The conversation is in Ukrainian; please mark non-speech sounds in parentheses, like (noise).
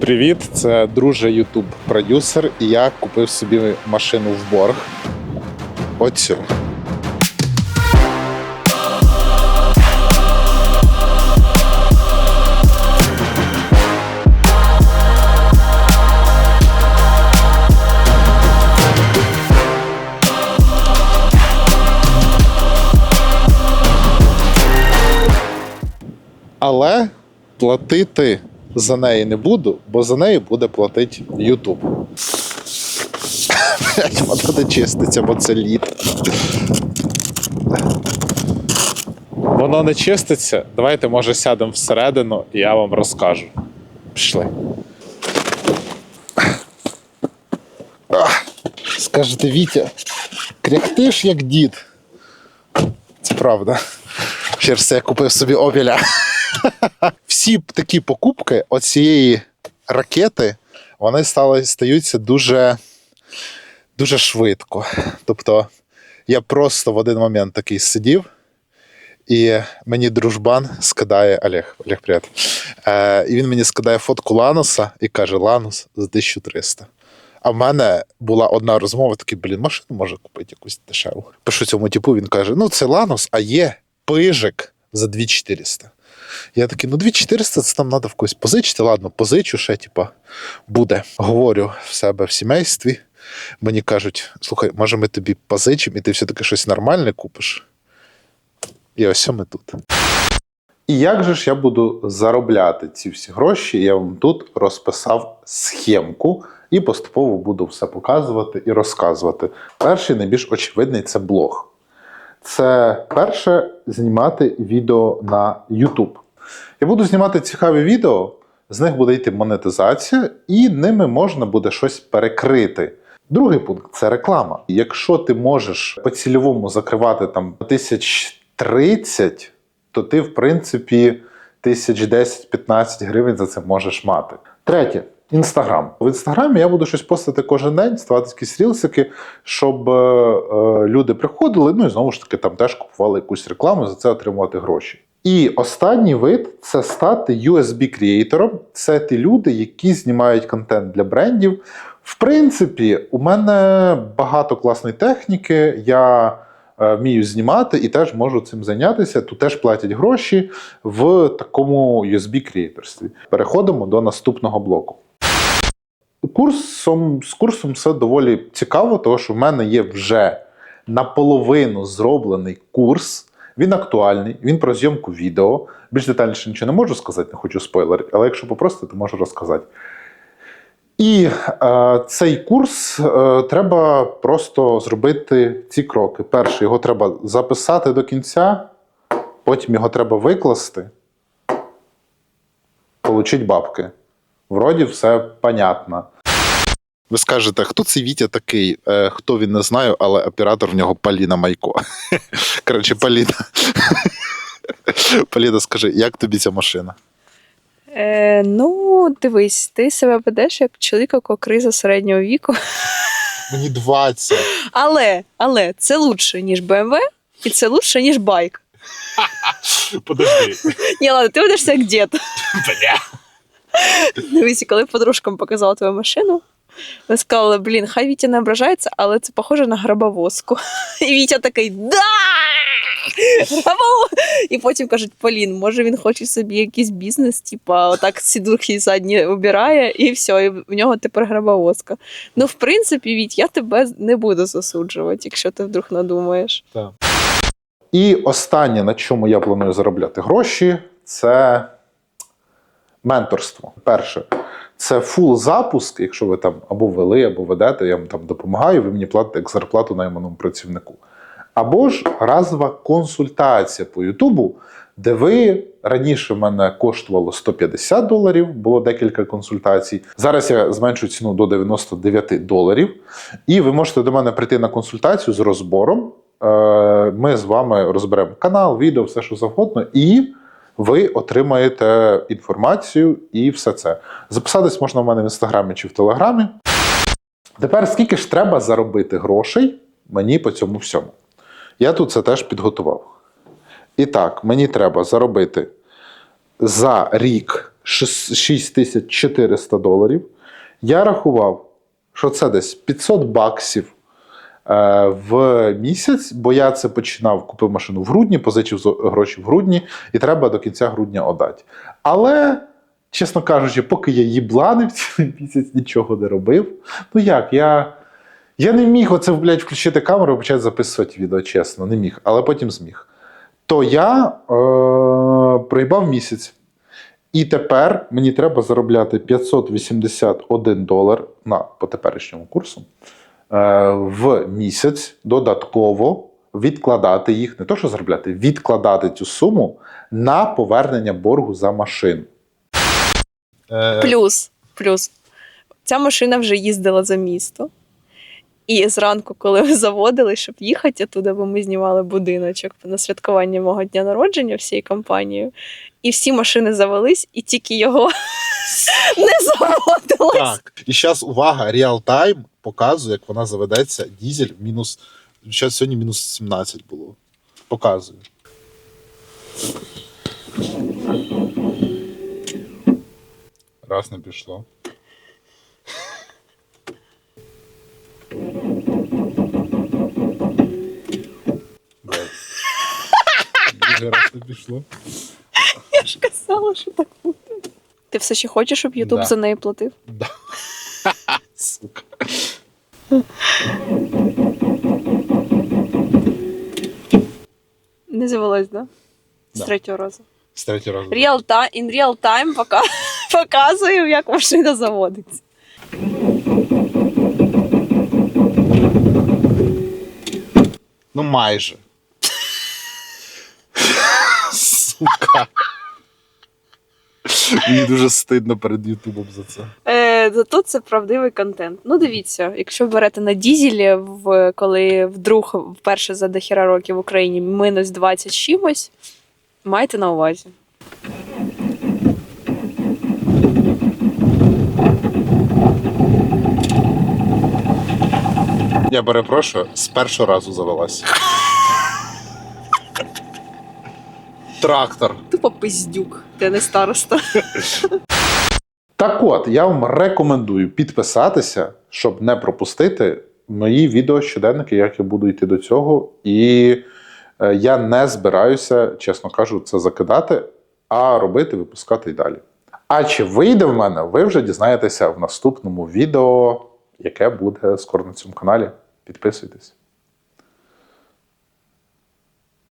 Привіт, це друже Ютуб продюсер, і я купив собі машину в борг. Оцю. Але платити за неї не буду, бо за неї буде платити Ютуб. Воно не чиститься, бо це лід. Воно не чиститься. Давайте, може, сядемо всередину і я вам розкажу. Пішли. Скажете, Вітя, кряхтиш як дід. Це правда. Через це я купив собі обіля. Всі такі покупки оцієї ракети, вони стали, стаються дуже, дуже швидко. Тобто я просто в один момент такий сидів, і мені дружбан скидає Олег, Олег, привіт. Е, і він мені скидає фотку Лануса і каже: Ланус за 1300. А в мене була одна розмова, такий, блін, машину може купити якусь дешеву. Пишу цьому типу, він каже: ну це Ланус, а є пижик за 2400. Я такий, ну 2400 це там треба в когось позичити. Ладно, позичу ще, типа, буде. Говорю в себе в сімействі. Мені кажуть, слухай, може ми тобі позичимо, і ти все-таки щось нормальне купиш. І ось ми тут. І як же ж я буду заробляти ці всі гроші? Я вам тут розписав схемку і поступово буду все показувати і розказувати. Перший найбільш очевидний це блог. Це перше знімати відео на YouTube. Я буду знімати цікаві відео, з них буде йти монетизація, і ними можна буде щось перекрити. Другий пункт це реклама. Якщо ти можеш по цільовому закривати там тисяч 30, то ти, в принципі, тисяч 10-15 гривень за це можеш мати. Третє. Інстаграм. В інстаграмі я буду щось постити кожен день, ставати якісь рілсики, щоб е, е, люди приходили, ну і знову ж таки там теж купували якусь рекламу, за це отримувати гроші. І останній вид це стати USB-креатором. Це ті люди, які знімають контент для брендів. В принципі, у мене багато класної техніки. Я е, вмію знімати і теж можу цим зайнятися. Тут теж платять гроші в такому USB-креаторстві. Переходимо до наступного блоку. Курсом, з курсом все доволі цікаво, тому що в мене є вже наполовину зроблений курс. Він актуальний, він про зйомку відео. Більш детальніше нічого не можу сказати, не хочу спойлерити, але якщо попросити, то можу розказати. І е, цей курс е, треба просто зробити ці кроки. Перше, його треба записати до кінця, потім його треба викласти, отримати бабки. Вроді все понятно. Ви скажете, хто цей Вітя такий? Е, хто він не знаю, але оператор в нього Поліна Майко. (laughs) Коротше, Поліна. (laughs) Поліна, скажи, як тобі ця машина? Е, ну, дивись, ти себе ведеш як чоловік, у якого криза середнього віку. (laughs) Мені 20. Але, але це лучше, ніж BMW, і це лучше, ніж байк. Подожди. Ні, ладно, ти ведешся як дід. Бля. Дивись, коли подружкам показала твою машину, вони сказали, блін, хай Вітя не ображається, але це похоже на гробовозку. І Вітя такий да! І потім кажуть, Полін, може він хоче собі якийсь бізнес, типа отак сідухи задні обирає, і все, і в нього тепер гробовозка. Ну, в принципі, Віть, я тебе не буду засуджувати, якщо ти вдруг надумаєш. І останнє, на чому я планую заробляти гроші, це менторство. Перше, це фул запуск, якщо ви там або вели, або ведете, я вам там допомагаю, ви мені платите як зарплату найманому працівнику. Або ж разова консультація по Ютубу, де ви раніше мене коштувало 150 доларів, було декілька консультацій. Зараз я зменшу ціну до 99 доларів. І ви можете до мене прийти на консультацію з розбором. Е, Ми з вами розберемо канал, відео, все що завгодно, і ви отримаєте інформацію і все це. Записатись можна в мене в інстаграмі чи в телеграмі. Тепер скільки ж треба заробити грошей мені по цьому всьому? Я тут це теж підготував. І так, мені треба заробити за рік 6400 доларів. Я рахував, що це десь 500 баксів в місяць, бо я це починав, купив машину в грудні, позичив гроші в грудні, і треба до кінця грудня отдати. Але, чесно кажучи, поки я їбланив (laughs) цілий місяць, нічого не робив. Ну як, я. Я не міг оце, блядь, включити камеру і почати записувати відео, чесно, не міг, але потім зміг. То я е, проїбав місяць. І тепер мені треба заробляти 581 долар на по теперішньому курсу е, в місяць додатково відкладати їх, не то що заробляти, відкладати цю суму на повернення боргу за машину. Е, Плюс, плюс. Ця машина вже їздила за місто. І зранку, коли ми заводили, щоб їхати туди, бо ми знімали будиночок на святкування мого дня народження всією компанією. І всі машини завелись, і тільки його (laughs) не заводилось. Так. І зараз увага, реал-тайм показує, як вона заведеться. Дізель мінус. Зараз сьогодні мінус 17 було. Показую. Раз не пішло. Другий раз не пішло. Я ж казала, що так буде. Ти все ще хочеш, щоб Ютуб Да. за неї платив? Да. (laughs) Сука. Не завелось, да? З Да. третього разу. З третього разу. Real time, in real time пока, (laughs) показую, як машина заводиться. Ну, майже. Сука. Мені дуже стидно перед Ютубом за це. Е, зато це правдивий контент. Ну, дивіться, якщо берете на дізелі, в, коли вдруг вперше за дохіра років в Україні мінус 20 чимось, майте на увазі. Я перепрошую, з першого разу завелась. Трактор. Тупо пиздюк, ти не староста. (laughs) Так от, я вам рекомендую підписатися, щоб не пропустити мої відео щоденники, як я буду йти до цього. І е, я не збираюся, чесно кажу, це закидати, а робити, випускати і далі. А чи вийде в мене, ви вже дізнаєтеся в наступному відео, яке буде скоро на цьому каналі. Підписуйтесь.